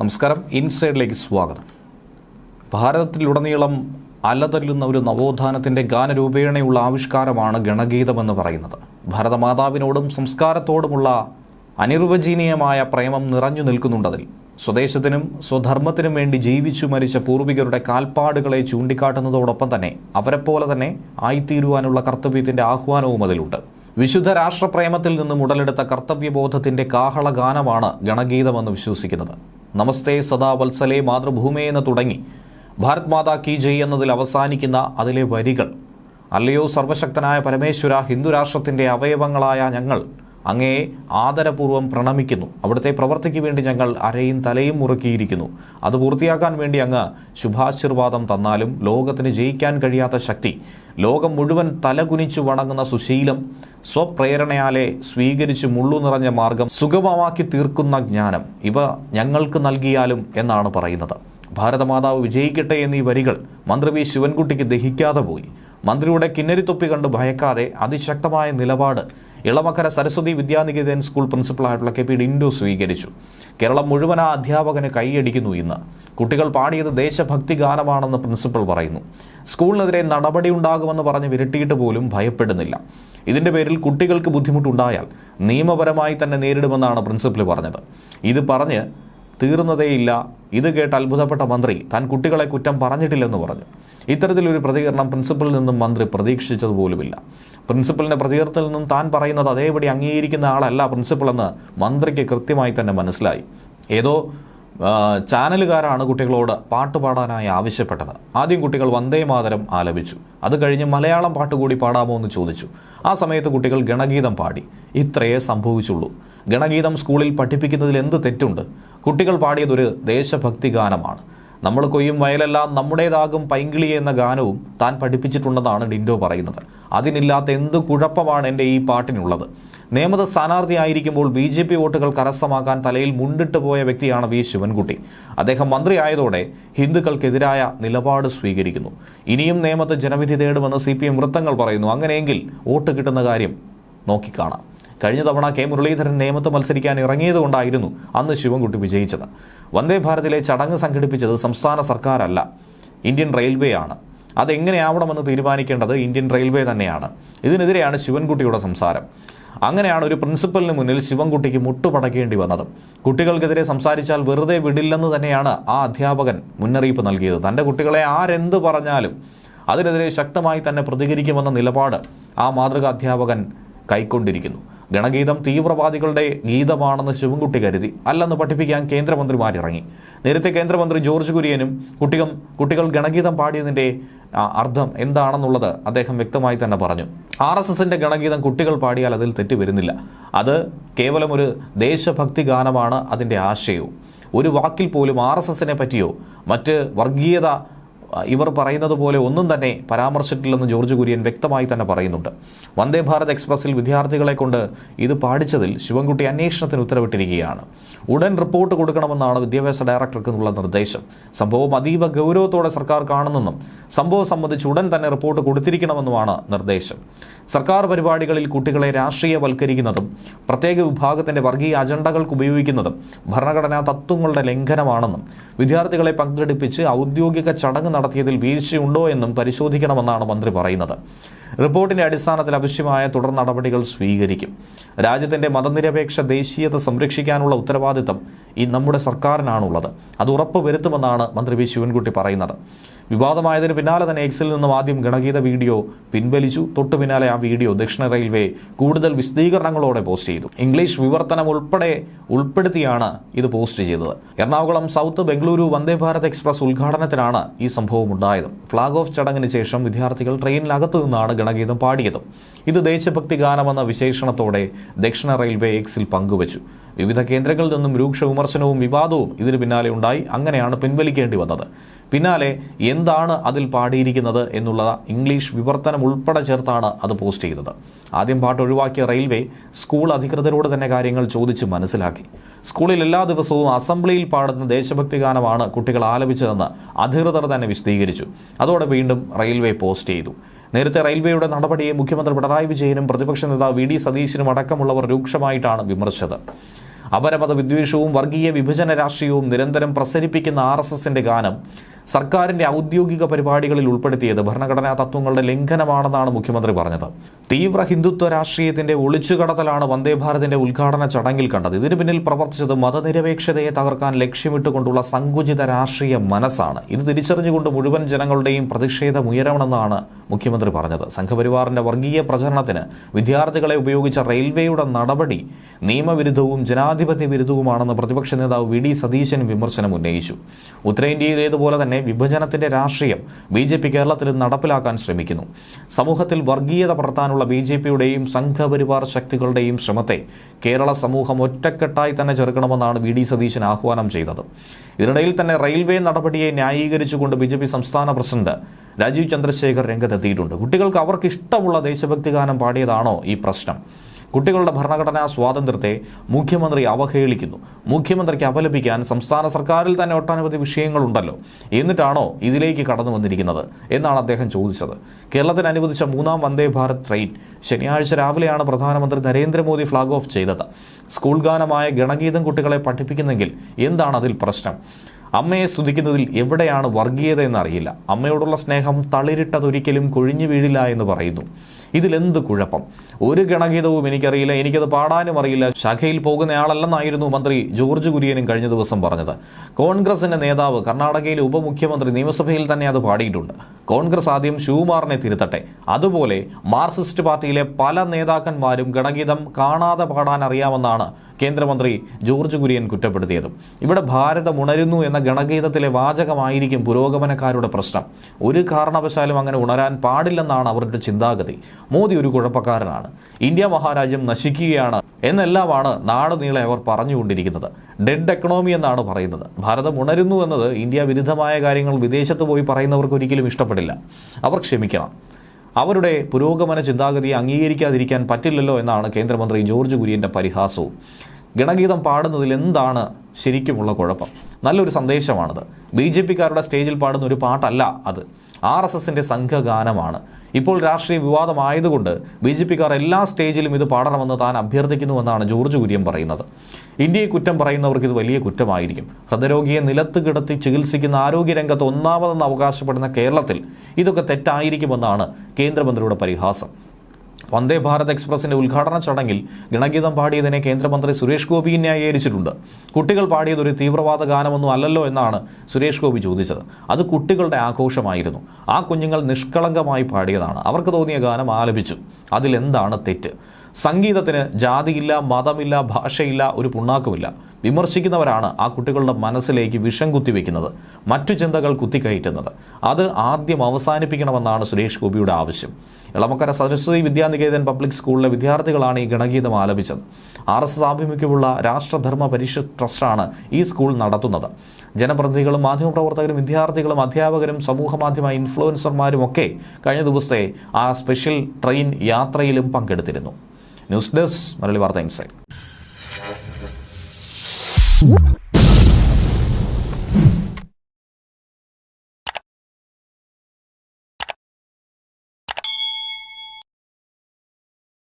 നമസ്കാരം. ഇൻസൈഡിലേക്ക് സ്വാഗതം. ഭാരതത്തിലുടനീളം അലതല്ലുന്ന ഒരു നവോത്ഥാനത്തിന്റെ ഗാനരൂപേണയുള്ള ആവിഷ്കാരമാണ് ഗണഗീതമെന്ന് പറയുന്നത്. ഭാരതമാതാവിനോടും സംസ്കാരത്തോടുമുള്ള അനിർവചനീയമായ പ്രേമം നിറഞ്ഞു നിൽക്കുന്നുണ്ടതിൽ സ്വദേശത്തിനും സ്വധർമ്മത്തിനും വേണ്ടി ജീവിച്ചു മരിച്ച പൂർവികരുടെ കാൽപ്പാടുകളെ ചൂണ്ടിക്കാട്ടുന്നതോടൊപ്പം തന്നെ അവരെപ്പോലെ തന്നെ ആയിത്തീരുവാനുള്ള കർത്തവ്യത്തിന്റെ ആഹ്വാനവും അതിലുണ്ട്. വിശുദ്ധ രാഷ്ട്രപ്രേമത്തിൽ നിന്നും ഉടലെടുത്ത കർത്തവ്യബോധത്തിന്റെ കാഹള ഗാനമാണ് ഗണഗീതമെന്ന് വിശ്വസിക്കുന്നത്. നമസ്തേ സദാ വത്സലേ മാതൃഭൂമേ എന്ന് തുടങ്ങി. ഭാരത് മാതാ കി ജയ് എന്നതിൽ അവസാനിക്കുന്ന അതിലെ വരികൾ. അല്ലയോ സർവശക്തനായ പരമേശ്വര ഹിന്ദുരാഷ്ട്രത്തിന്റെ അവയവങ്ങളായ ഞങ്ങൾ അങ്ങയെ ആദരപൂർവം പ്രണമിക്കുന്നു. അവിടുത്തെ പ്രവർത്തിക്ക് വേണ്ടി ഞങ്ങൾ അരയും തലയും മുറുക്കിയിരിക്കുന്നു. അത് പൂർത്തിയാക്കാൻ വേണ്ടി അങ്ങ് ശുഭാശീർവാദം തന്നാലും ലോകത്തിന് ജയിക്കാൻ കഴിയാത്ത ശക്തി ലോകം മുഴുവൻ തലകുനിച്ചു വണങ്ങുന്ന സുശീലം സ്വപ്രേരണയാലെ സ്വീകരിച്ച് മുള്ളു നിറഞ്ഞ മാർഗം സുഗമമാക്കി തീർക്കുന്ന ജ്ഞാനം ഇവ ഞങ്ങൾക്ക് നൽകിയാലും എന്നാണ് പറയുന്നത്. ഭാരതമാതാവ് വിജയിക്കട്ടെ എന്നീ വരികൾ മന്ത്രി വി ശിവൻകുട്ടിക്ക് ദഹിക്കാതെ പോയി. മന്ത്രിയുടെ കിന്നരിത്തൊപ്പി കണ്ട് ഭയക്കാതെ അതിശക്തമായ നിലപാട് ഇളമക്കര സരസ്വതി വിദ്യാനികേതൻ സ്കൂൾ പ്രിൻസിപ്പളായിട്ടുള്ള കെ പി ഡിൻഡോ സ്വീകരിച്ചു. കേരളം മുഴുവൻ ആ അധ്യാപകന് കൈയടിക്കുന്നു ഇന്ന്. കുട്ടികൾ പാടിയത് ദേശഭക്തി ഗാനമാണെന്ന് പ്രിൻസിപ്പൽ പറയുന്നു. സ്കൂളിനെതിരെ നടപടി ഉണ്ടാകുമെന്ന് പറഞ്ഞ് വിരട്ടിയിട്ട് പോലും ഭയപ്പെടുന്നില്ല. ഇതിന്റെ പേരിൽ കുട്ടികൾക്ക് ബുദ്ധിമുട്ടുണ്ടായാൽ നിയമപരമായി തന്നെ നേരിടുമെന്നാണ് പ്രിൻസിപ്പൽ പറഞ്ഞത്. ഇത് പറഞ്ഞ് തീർന്നതേയില്ല. ഇത് കേട്ട് അത്ഭുതപ്പെട്ട മന്ത്രി താൻ കുട്ടികളെ കുറ്റം പറഞ്ഞിട്ടില്ലെന്ന് പറഞ്ഞു. ഇത്തരത്തിലൊരു പ്രതികരണം പ്രിൻസിപ്പലിൽ നിന്നും മന്ത്രി പ്രതീക്ഷിച്ചതുപോലുമില്ല പ്രിൻസിപ്പലിന്റെ പ്രതികരണത്തിൽ നിന്നും താൻ പറയുന്നത് അതേപടി അംഗീകരിക്കുന്ന ആളല്ല പ്രിൻസിപ്പൽ എന്ന് മന്ത്രിക്ക് കൃത്യമായി തന്നെ മനസ്സിലായി. ഏതോ ചാനലുകാരാണ് കുട്ടികളോട് പാട്ട് പാടാനായി ആവശ്യപ്പെട്ടത്. ആദ്യം കുട്ടികൾ വന്ദേ മാതരം ആലപിച്ചു. അത് കഴിഞ്ഞ് മലയാളം പാട്ട് കൂടി പാടാമോ എന്ന് ചോദിച്ചു. ആ സമയത്ത് കുട്ടികൾ ഗണഗീതം പാടി. ഇത്രയേ സംഭവിച്ചുള്ളൂ. ഗണഗീതം സ്കൂളിൽ പഠിപ്പിക്കുന്നതിൽ എന്ത് തെറ്റുണ്ട്? കുട്ടികൾ പാടിയതൊരു ദേശഭക്തി ഗാനമാണ്. നമ്മൾ കൊയ്യും വയലെല്ലാം നമ്മുടേതാകും പൈങ്കിളി എന്ന ഗാനവും താൻ പഠിപ്പിച്ചിട്ടുണ്ടെന്നാണ് ഡിൻഡോ പറയുന്നത്. അതിനില്ലാത്ത എന്ത് കുഴപ്പമാണ് എന്റെ ഈ പാട്ടിനുള്ളത്? നിയമത സ്ഥാനാർത്ഥിയായിരിക്കുമ്പോൾ ബി ജെ പി വോട്ടുകൾ കരസ്ഥമാക്കാൻ തലയിൽ മുണ്ടിട്ട് പോയ വ്യക്തിയാണ് വി ശിവൻകുട്ടി. അദ്ദേഹം മന്ത്രിയായതോടെ ഹിന്ദുക്കൾക്കെതിരായ നിലപാട് സ്വീകരിക്കുന്നു. ഇനിയും നിയമത്ത് ജനവിധി തേടുമെന്ന് സി പി എം വൃത്തങ്ങൾ പറയുന്നു. അങ്ങനെയെങ്കിൽ വോട്ട് കിട്ടുന്ന കാര്യം നോക്കിക്കാണാം. കഴിഞ്ഞ തവണ കെ മുരളീധരൻ നിയമത്ത് മത്സരിക്കാൻ ഇറങ്ങിയതുകൊണ്ടായിരുന്നു അന്ന് ശിവൻകുട്ടി വിജയിച്ചത്. വന്ദേ ഭാരതിലെ ചടങ്ങ് സംഘടിപ്പിച്ചത് സംസ്ഥാന സർക്കാരല്ല ഇന്ത്യൻ റെയിൽവേ ആണ്. അതെങ്ങനെയാവണമെന്ന് തീരുമാനിക്കേണ്ടത് ഇന്ത്യൻ റെയിൽവേ തന്നെയാണ്. ഇതിനെതിരെയാണ് ശിവൻകുട്ടിയുടെ സംസാരം. അങ്ങനെയാണ് ഒരു പ്രിൻസിപ്പലിന് മുന്നിൽ ശിവൻകുട്ടിക്ക് മുട്ടുപടക്കേണ്ടി വന്നത്. കുട്ടികൾക്കെതിരെ സംസാരിച്ചാൽ വെറുതെ വിടില്ലെന്ന് തന്നെയാണ് ആ അധ്യാപകൻ മുന്നറിയിപ്പ് നൽകിയത്. തന്റെ കുട്ടികളെ ആരെന്ത് പറഞ്ഞാലും അതിനെതിരെ ശക്തമായി തന്നെ പ്രതികരിക്കുമെന്ന നിലപാട് ആ മാതൃകാ അധ്യാപകൻ കൈക്കൊണ്ടിരിക്കുന്നു. ഗണഗീതം തീവ്രവാദികളുടെ ഗീതമാണെന്ന് ശിവൻകുട്ടി കരുതി. അല്ലെന്ന് പഠിപ്പിക്കാൻ കേന്ദ്രമന്ത്രിമാരിറങ്ങി നേരത്തെ കേന്ദ്രമന്ത്രി ജോർജ് കുര്യനും കുട്ടികൾ കുട്ടികൾ ഗണഗീതം പാടിയതിന്റെ അർത്ഥം എന്താണെന്നുള്ളത് അദ്ദേഹം വ്യക്തമായി തന്നെ പറഞ്ഞു. ആർ എസ് എസിന്റെ ഗണഗീതം കുട്ടികൾ പാടിയാൽ അതിൽ തെറ്റ് വരുന്നില്ല. അത് കേവലം ഒരു ദേശഭക്തി ഗാനമാണ് അതിന്റെ ആശയവും. ഒരു വാക്കിൽ പോലും ആർ എസ് എസിനെ പറ്റിയോ മറ്റ് വർഗീയത ഇവർ പറയുന്നത് പോലെ ഒന്നും തന്നെ പരാമർശിച്ചിട്ടില്ലെന്ന് ജോർജ് കുര്യൻ വ്യക്തമായി തന്നെ പറയുന്നുണ്ട്. വന്ദേ ഭാരത് എക്സ്പ്രസിൽ വിദ്യാർത്ഥികളെ കൊണ്ട് ഇത് പാടിച്ചതിൽ ശിവൻകുട്ടി അന്വേഷണത്തിന് ഉത്തരവിട്ടിരിക്കുകയാണ്. ഉടൻ റിപ്പോർട്ട് കൊടുക്കണമെന്നാണ് വിദ്യാഭ്യാസ ഡയറക്ടർക്കുള്ള നിർദ്ദേശം. സംഭവം അതീവ ഗൗരവത്തോടെ സർക്കാർ കാണുന്നെന്നും സംഭവം സംബന്ധിച്ച് ഉടൻ തന്നെ റിപ്പോർട്ട് കൊടുത്തിരിക്കണമെന്നുമാണ് നിർദ്ദേശം. സർക്കാർ പരിപാടികളിൽ കുട്ടികളെ രാഷ്ട്രീയവൽക്കരിക്കുന്നതും പ്രത്യേക വിഭാഗത്തിന്റെ വർഗീയ അജണ്ടകൾക്ക് ഉപയോഗിക്കുന്നതും ഭരണഘടനാ തത്വങ്ങളുടെ ലംഘനമാണെന്നും വിദ്യാർത്ഥികളെ പങ്കെടുപ്പിച്ച് ഔദ്യോഗിക ചടങ്ങ് നടത്തിയതിൽ വീഴ്ചയുണ്ടോ എന്നും പരിശോധിക്കണമെന്നാണ് മന്ത്രി പറയുന്നത്. റിപ്പോർട്ടിന്റെ അടിസ്ഥാനത്തിൽ ആവശ്യമായ തുടർ നടപടികൾ സ്വീകരിക്കും. രാജ്യത്തിന്റെ മതനിരപേക്ഷ ദേശീയത സംരക്ഷിക്കാനുള്ള ഉത്തരവാദിത്തം ഈ നമ്മുടെ സർക്കാരിനാണുള്ളത്. അത് ഉറപ്പുവരുത്തുമെന്നാണ് മന്ത്രി വി. ശിവൻകുട്ടി പറയുന്നത്. വിവാദമായതിന് പിന്നാലെ തന്നെ എക്സിൽ നിന്നും ആദ്യം ഗണഗീത വീഡിയോ പിൻവലിച്ചു. തൊട്ടു പിന്നാലെ ആ വീഡിയോ ദക്ഷിണ റെയിൽവേ കൂടുതൽ വിശദീകരണങ്ങളോടെ പോസ്റ്റ് ചെയ്തു. ഇംഗ്ലീഷ് വിവർത്തനം ഉൾപ്പെടെ ഉൾപ്പെടുത്തിയാണ് ഇത് പോസ്റ്റ് ചെയ്തത്. എറണാകുളം സൗത്ത് ബംഗളൂരു വന്ദേ ഭാരത് എക്സ്പ്രസ് ഉദ്ഘാടനത്തിനാണ് ഈ സംഭവം ഉണ്ടായത്. ഫ്ളാഗ് ഓഫ് ചടങ്ങിന് ശേഷം വിദ്യാർത്ഥികൾ ട്രെയിനിനകത്തു നിന്നാണ് ഗണഗീതം പാടിയത്. ഇത് ദേശഭക്തി ഗാനമെന്ന വിശേഷണത്തോടെ ദക്ഷിണ റെയിൽവേ എക്സിൽ പങ്കുവച്ചു. വിവിധ കേന്ദ്രങ്ങളിൽ നിന്നും രൂക്ഷ വിമർശനവും വിവാദവും ഇതിന് പിന്നാലെ ഉണ്ടായി. അങ്ങനെയാണ് പിൻവലിക്കേണ്ടി വന്നത്. പിന്നാലെ എന്താണ് അതിൽ പാടിയിരിക്കുന്നത് എന്നുള്ള ഇംഗ്ലീഷ് വിവർത്തനം ഉൾപ്പെടെ ചേർത്താണ് അത് പോസ്റ്റ് ചെയ്തത്. ആദ്യം പാട്ട് ഒഴിവാക്കിയ റെയിൽവേ സ്കൂൾ അധികൃതരോട് തന്നെ കാര്യങ്ങൾ ചോദിച്ച് മനസ്സിലാക്കി. സ്കൂളിൽ എല്ലാ ദിവസവും അസംബ്ലിയിൽ പാടുന്ന ദേശഭക്തി ഗാനമാണ് കുട്ടികൾ ആലപിച്ചതെന്ന് അധികൃതർ തന്നെ വിശദീകരിച്ചു. അതോടെ വീണ്ടും റെയിൽവേ പോസ്റ്റ് ചെയ്തു. നേരത്തെ റെയിൽവേയുടെ നടപടിയെ മുഖ്യമന്ത്രി പിണറായി വിജയനും പ്രതിപക്ഷ നേതാവ് വി ഡി സതീശനും അടക്കമുള്ളവർ രൂക്ഷമായിട്ടാണ് വിമർശിച്ചത്. അപരമത വിദ്വേഷവും വർഗീയ വിഭജന രാഷ്ട്രീയവും നിരന്തരം പ്രസരിപ്പിക്കുന്ന ആർ എസ് ഗാനം സർക്കാരിന്റെ ഔദ്യോഗിക പരിപാടികളിൽ ഉൾപ്പെടുത്തിയത് ഭരണഘടനാ തത്വങ്ങളുടെ ലംഘനമാണെന്നാണ് മുഖ്യമന്ത്രി പറഞ്ഞത്. തീവ്ര ഹിന്ദുത്വ രാഷ്ട്രീയത്തിന്റെ ഒളിച്ചുകടത്തലാണ് വന്ദേഭാരതിന്റെ ഉദ്ഘാടന ചടങ്ങിൽ കണ്ടത്. ഇതിനു പിന്നിൽ പ്രവർത്തിച്ചത് മതനിരപേക്ഷതയെ തകർക്കാൻ ലക്ഷ്യമിട്ടുകൊണ്ടുള്ള സങ്കുചിത രാഷ്ട്രീയ മനസ്സാണ്. ഇത് തിരിച്ചറിഞ്ഞുകൊണ്ട് മുഴുവൻ ജനങ്ങളുടെയും പ്രതിഷേധം ഉയരണമെന്നാണ് മുഖ്യമന്ത്രി പറഞ്ഞത്. സംഘപരിവാറിന്റെ വർഗീയ പ്രചരണത്തിന് വിദ്യാർത്ഥികളെ ഉപയോഗിച്ച റെയിൽവേയുടെ നടപടി നിയമവിരുദ്ധവും ജനാധിപത്യ വിരുദ്ധവുമാണെന്ന് പ്രതിപക്ഷ നേതാവ് വി ഡി സതീശൻ വിമർശനം ഉന്നയിച്ചു. ഉത്തരേന്ത്യയിലേതുപോലെ തന്നെ വിഭജനത്തിന്റെ രാഷ്ട്രീയം ബി ജെ പി കേരളത്തിൽ നടപ്പിലാക്കാൻ ശ്രമിക്കുന്നു. സമൂഹത്തിൽ വർഗീയത പടർത്താനുള്ള ബി ജെ പിയുടെയും സംഘപരിവാർ ശക്തികളുടെയും ശ്രമത്തെ കേരള സമൂഹം ഒറ്റക്കെട്ടായി തന്നെ ചെറുക്കണമെന്നാണ് വി ഡി സതീശൻ ആഹ്വാനം ചെയ്തത്. ഇതിനിടയിൽ തന്നെ റെയിൽവേ നടപടിയെ ന്യായീകരിച്ചുകൊണ്ട് ബി ജെ പി സംസ്ഥാന പ്രസിഡന്റ് രാജീവ് ചന്ദ്രശേഖർ രംഗത്തെത്തിയിട്ടുണ്ട്. കുട്ടികൾക്ക് അവർക്ക് ഇഷ്ടമുള്ള ദേശഭക്തി ഗാനം പാടിയതാണോ ഈ പ്രശ്നം? കുട്ടികളുടെ ഭരണഘടനാ സ്വാതന്ത്ര്യത്തെ മുഖ്യമന്ത്രി അവഹേളിക്കുന്നു. മുഖ്യമന്ത്രിക്ക് അപലപിക്കാൻ സംസ്ഥാന സർക്കാരിൽ തന്നെ ഒട്ടനവധി വിഷയങ്ങളുണ്ടല്ലോ. എന്നിട്ടാണോ ഇതിലേക്ക് കടന്നു വന്നിരിക്കുന്നത്? എന്നാണ് അദ്ദേഹം ചോദിച്ചത്. കേരളത്തിന് അനുവദിച്ച മൂന്നാം വന്ദേ ഭാരത് ട്രെയിൻ ശനിയാഴ്ച രാവിലെയാണ് പ്രധാനമന്ത്രി നരേന്ദ്രമോദി ഫ്ളാഗ് ഓഫ് ചെയ്തത്. സ്കൂൾ ഗാനമായ ഗണഗീതം കുട്ടികളെ പഠിപ്പിക്കുന്നെങ്കിൽ എന്താണ് അതിൽ പ്രശ്നം? അമ്മയെ സ്തുതിക്കുന്നതിൽ എവിടെയാണ് വർഗീയത എന്നറിയില്ല അമ്മയോടുള്ള സ്നേഹം തളിരിട്ടതൊരിക്കലും കൊഴിഞ്ഞു വീഴില്ല എന്ന് പറയുന്നു. ഇതിലെന്ത് കുഴപ്പം? ഒരു ഗണഗീതവും എനിക്കറിയില്ല എനിക്കത് പാടാനും അറിയില്ല. ശാഖയിൽ പോകുന്നയാളല്ലെന്നായിരുന്നു മന്ത്രി ജോർജ് കുര്യനും കഴിഞ്ഞ ദിവസം പറഞ്ഞത്. കോൺഗ്രസിന്റെ നേതാവ് കർണാടകയിലെ ഉപമുഖ്യമന്ത്രി നിയമസഭയിൽ തന്നെ അത് പാടിയിട്ടുണ്ട്. കോൺഗ്രസ് ആദ്യം ഷൂമാറിനെ തിരുത്തട്ടെ. അതുപോലെ മാർക്സിസ്റ്റ് പാർട്ടിയിലെ പല നേതാക്കന്മാരും ഗണഗീതം കാണാതെ പാടാൻ അറിയാമെന്നാണ് കേന്ദ്രമന്ത്രി ജോർജ് കുര്യൻ കുറ്റപ്പെടുത്തിയത്. ഇവിടെ ഭാരതം ഉണരുന്നു എന്ന ഗണഗീതത്തിലെ വാചകമായിരിക്കും പുരോഗമനക്കാരുടെ പ്രശ്നം. ഒരു കാരണവശാലും അങ്ങനെ ഉണരാൻ പാടില്ലെന്നാണ് അവരുടെ ചിന്താഗതി. മോദി ഒരു കുഴപ്പക്കാരനാണ്. ഇന്ത്യ മഹാരാജ്യം നശിക്കുകയാണ് എന്നെല്ലാമാണ് നാട് നീളെ അവർ പറഞ്ഞുകൊണ്ടിരിക്കുന്നത്. ഡെഡ് എക്കണോമി എന്നാണ് പറയുന്നത്. ഭാരതം ഉണരുന്നു എന്നത് ഇന്ത്യ വിരുദ്ധമായ കാര്യങ്ങൾ വിദേശത്ത് പോയി പറയുന്നവർക്ക് ഒരിക്കലും ഇഷ്ടപ്പെടില്ല. അവർ ക്ഷമിക്കണം. അവരുടെ പുരോഗമന ചിന്താഗതിയെ അംഗീകരിക്കാതിരിക്കാൻ പറ്റില്ലല്ലോ എന്നാണ് കേന്ദ്രമന്ത്രി ജോർജ് കുര്യന്റെ പരിഹാസവും. ഗണഗീതം പാടുന്നതിൽ എന്താണ് ശരിക്കുമുള്ള കുഴപ്പം? നല്ലൊരു സന്ദേശമാണത്. ബി ജെ പിക്കാരുടെ സ്റ്റേജിൽ പാടുന്ന ഒരു പാട്ടല്ല അത്. ആർ എസ് എസിന്റെ സംഘഗാനമാണ്. ഇപ്പോൾ രാഷ്ട്രീയ വിവാദമായതുകൊണ്ട് ബി ജെ പിക്കാർ എല്ലാ സ്റ്റേജിലും ഇത് പാടണമെന്ന് താൻ അഭ്യർത്ഥിക്കുന്നുവെന്നാണ് ജോർജ് കുര്യൻ പറയുന്നത്. ഇന്ത്യയെ കുറ്റം പറയുന്നവർക്ക് ഇത് വലിയ കുറ്റമായിരിക്കും. ഹൃദയരോഗിയെ നിലത്ത് കിടത്തി ചികിത്സിക്കുന്ന ആരോഗ്യരംഗത്ത് ഒന്നാമതെന്ന് അവകാശപ്പെടുന്ന കേരളത്തിൽ ഇതൊക്കെ തെറ്റായിരിക്കുമെന്നാണ് കേന്ദ്രമന്ത്രിയുടെ പരിഹാസം. വന്ദേ ഭാരത് എക്സ്പ്രസിന്റെ ഉദ്ഘാടന ചടങ്ങിൽ ഗണഗീതം പാടിയതിനെ കേന്ദ്രമന്ത്രി സുരേഷ് ഗോപി ന്യായീകരിച്ചിട്ടുണ്ട്. കുട്ടികൾ പാടിയത് ഒരു തീവ്രവാദ ഗാനമൊന്നും അല്ലല്ലോ എന്നാണ് സുരേഷ് ഗോപി ചോദിച്ചത്. അത് കുട്ടികളുടെ ആഘോഷമായിരുന്നു. ആ കുഞ്ഞുങ്ങൾ നിഷ്കളങ്കമായി പാടിയതാണ്. അവർക്ക് തോന്നിയ ഗാനം ആലപിച്ചു. അതിലെന്താണ് തെറ്റ്? സംഗീതത്തിന് ജാതിയില്ല മതമില്ല ഭാഷയില്ല ഒരു പുണ്ണാക്കുമില്ല. വിമർശിക്കുന്നവരാണ് ആ കുട്ടികളുടെ മനസ്സിലേക്ക് വിഷം കുത്തിവെക്കുന്നത് മറ്റു ചിന്തകൾ കുത്തിക്കയറ്റുന്നത്. അത് ആദ്യം അവസാനിപ്പിക്കണമെന്നാണ് സുരേഷ് ഗോപിയുടെ ആവശ്യം. ഇളമക്കര സരസ്വതി വിദ്യാനികേതൻ പബ്ലിക് സ്കൂളിലെ വിദ്യാർത്ഥികളാണ് ഈ ഗണഗീതം ആലപിച്ചത്. ആർ എസ് എസ് ആഭിമുഖ്യമുള്ള രാഷ്ട്രധർമ്മ പരിഷത്ത് ട്രസ്റ്റാണ് ഈ സ്കൂൾ നടത്തുന്നത്. ജനപ്രതിനിധികളും മാധ്യമപ്രവർത്തകരും വിദ്യാർത്ഥികളും അധ്യാപകരും സമൂഹ മാധ്യമ ഇൻഫ്ലുവൻസർമാരും ഒക്കെ കഴിഞ്ഞ ദിവസത്തെ ആ സ്പെഷ്യൽ ട്രെയിൻ യാത്രയിലും പങ്കെടുത്തിരുന്നു. ന്യൂസ് ഡെസ്ക് മലയാളി വാർത്ത ഇൻസൈറ്റ്. Ooh.